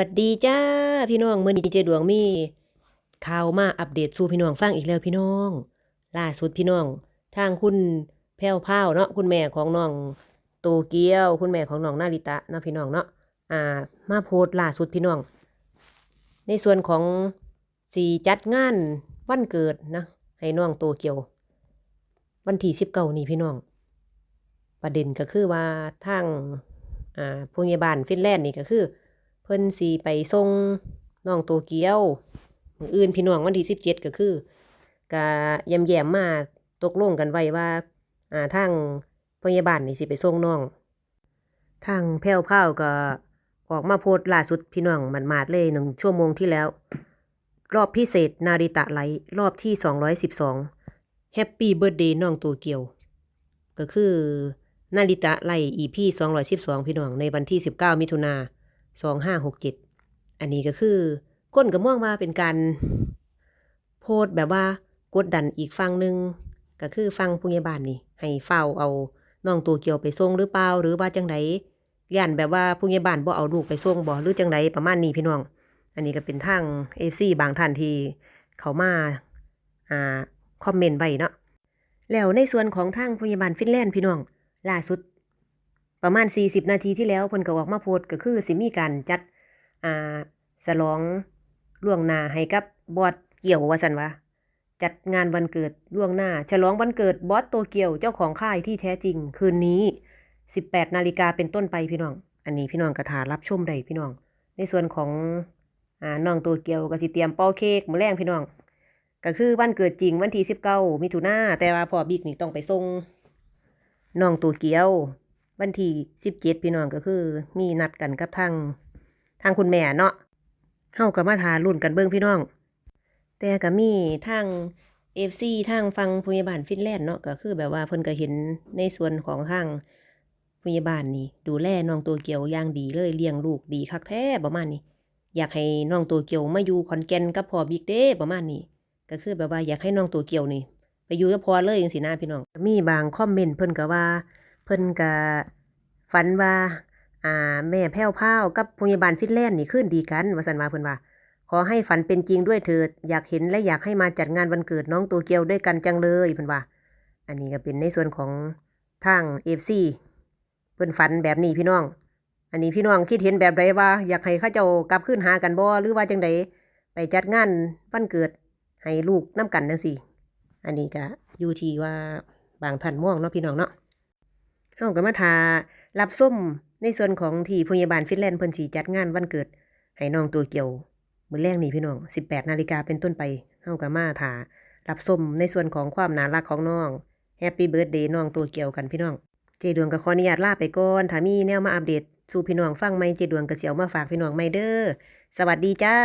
วัดดีจ้าพี่น้องเมื้อนี้เจดวงมีข่าวมาอัปเดตสู่พี่น้องฟังอีกแล้วพี่น้อง ล่าสุดพี่น้อง ทางคุณแพ้วพราวเนาะคุณแม่ของน้องโตเกียว คุณแม่ของน้องนาริตะเนาะพี่น้องเนาะอ่า มาโพสต์ล่าสุดพี่น้อง ในส่วนของสีจัดงานวันเกิดนะให้น้องโตเกียว วันที่สิบเก้านี้พี่น้อง ประเด็นก็คือว่าทางอ่าผู้ใหญ่บ้านฟินแลนด์นี่ก็คือ เพิ่นสิไปส่งน้องโตเกียวมืออื่นพี่น้องวันที่สิบเจ็ดก็คือกะแยมแยมมาตกลงกันไว้ว่าอ่าทางพยาบาลนี่สิไปส่งน้องทางแพ้วพราก็ออกมาโพสต์ล่าสุดพี่น้องมันมาดเลยหนึ่งชั่วโมงที่แล้ว รอบพิเศษนาริตะไลรอบที่สองร้อยสิบสองแฮปปี้เบิร์ดเดย์น้องโตเกียว ก็คือนาริตะไลอีพีสองร้อยสิบสองพี่น้องในวันที่สิบเก้ามิถุนา สองห้าหกเจ็ดอันนี้ก็คือก้นกับม่วงมาเป็นการโพสแบบว่ากดดันอีกฟังหนึ่งก็คือฟังผู้ใหญ่บ้านนี่ ให้เฝ้าเอาน้องตัวเกี่ยวไปส่งหรือเปล่าหรือว่าจังไดย่านแบบว่าผู้ใหญ่บ้านบ่เอาลูกไปส่งบ่หรือจังไดประมาณนี้พี่น้อง อันนี้ก็เป็นทางเอฟซีบางท่านที่เขามาอ่าคอมเมนต์ไว้เนาะแล้วในส่วนของทางพยาบาลฟินแลนด์พี่น้องล่าสุด ประมาณ 40 นาทีที่แล้วเพิ่นก็ออกมาโพสต์ก็คือสิมีการจัดอ่าฉลองล่วงหน้าให้กับบอสเกี่ยวว่าซั่นว่าจัดงานวันเกิดล่วงหน้า ฉลองวันเกิดบอสโตเกียวเจ้าของค่ายที่แท้จริง คืนนี้ 18 นาฬิกาเป็นต้นไปพี่น้อง อันนี้พี่น้องกระถารับชมได้พี่น้อง ในส่วนของอ่าน้องโตเกียวก็สิเตรียมเป่าเค้กมื้อแรงพี่น้อง ก็คือวันเกิดจริงวันที่19มิถุนาแต่ว่าพ่อบิ๊กนี่ต้องไปส่งน้องโตเกียว วันที่สิบเจ็ดพี่น้องก็คือ มีนัดกันกับทางทางคุณแม่เนาะเฮาก็มาทารุ่นกันเบิ่งพี่น้อง แต่ก็มีทางเอฟซีทางฟังพยาบาลฟินแลนด์เนาะก็คือแบบว่าเพิ่นก็เห็นในส่วนของทางพยาบาลนี่ดูแลน้องตัวเกียวอย่างดีเลยเลี้ยงลูกดีคักแท้ประมาณนี้ อยากให้น้องตัวเกียวมาอยู่ขอนแก่นกับพ่อบิ๊กเด้ประมาณนี้ ก็คือแบบว่าอยากให้น้องตัวเกียวนี่ ไปอยู่กับพ่อเลยจังซี่นะพี่น้อง มีบางคอมเมนต์เพิ่นก็ว่า เพิ่นก็ฝันว่าอ่าแม่แพ้วพราวกับพยาบาลฟินแลนด์นี่ขึ้นดีกันว่าสันว่าเพิ่นว่าขอให้ฝันเป็นจริงด้วยเถิดอยากเห็นและอยากให้มาจัดงานวันเกิดน้องตัวเกียวด้วยกันจังเลยเพิ่นว่า อันนี้ก็เป็นในส่วนของทาง FC เพิ่นฝันแบบนี้พี่น้อง อันนี้พี่น้องคิดเห็นแบบใดว่า อยากให้เขาเจ้ากลับคืนหากันบ่หรือว่าจังใดไปจัดงานวันเกิดให้ลูกนํกันจังซี่ อันนี้ก็อยู่ที่ว่าบางท่านมองเนาะพี่น้องเนาะ เฮาก็มาทารับส้มในส่วนของที่พยาบาลฟินแลนด์เพิ่นสิจัดงานวันเกิดให้น้องตัวเกียวมื้อแรกนี่พี่น้อง 18นาฬิกาเป็นต้นไปเฮาก็มาทารับส้มในส่วนของความน่ารักของน้องแฮปปี้เบิร์ดเดย์น้องตัวเกี่ยวกันพี่น้อง เจดวงก็ขออนุญาตลาไปก่อนถ้ามีแนวมาอัปเดตสู่พี่น้องฟังใหมเจดวงก็สิเอามาฝากพี่น้องใหม่เด้อสวัสดีจ้า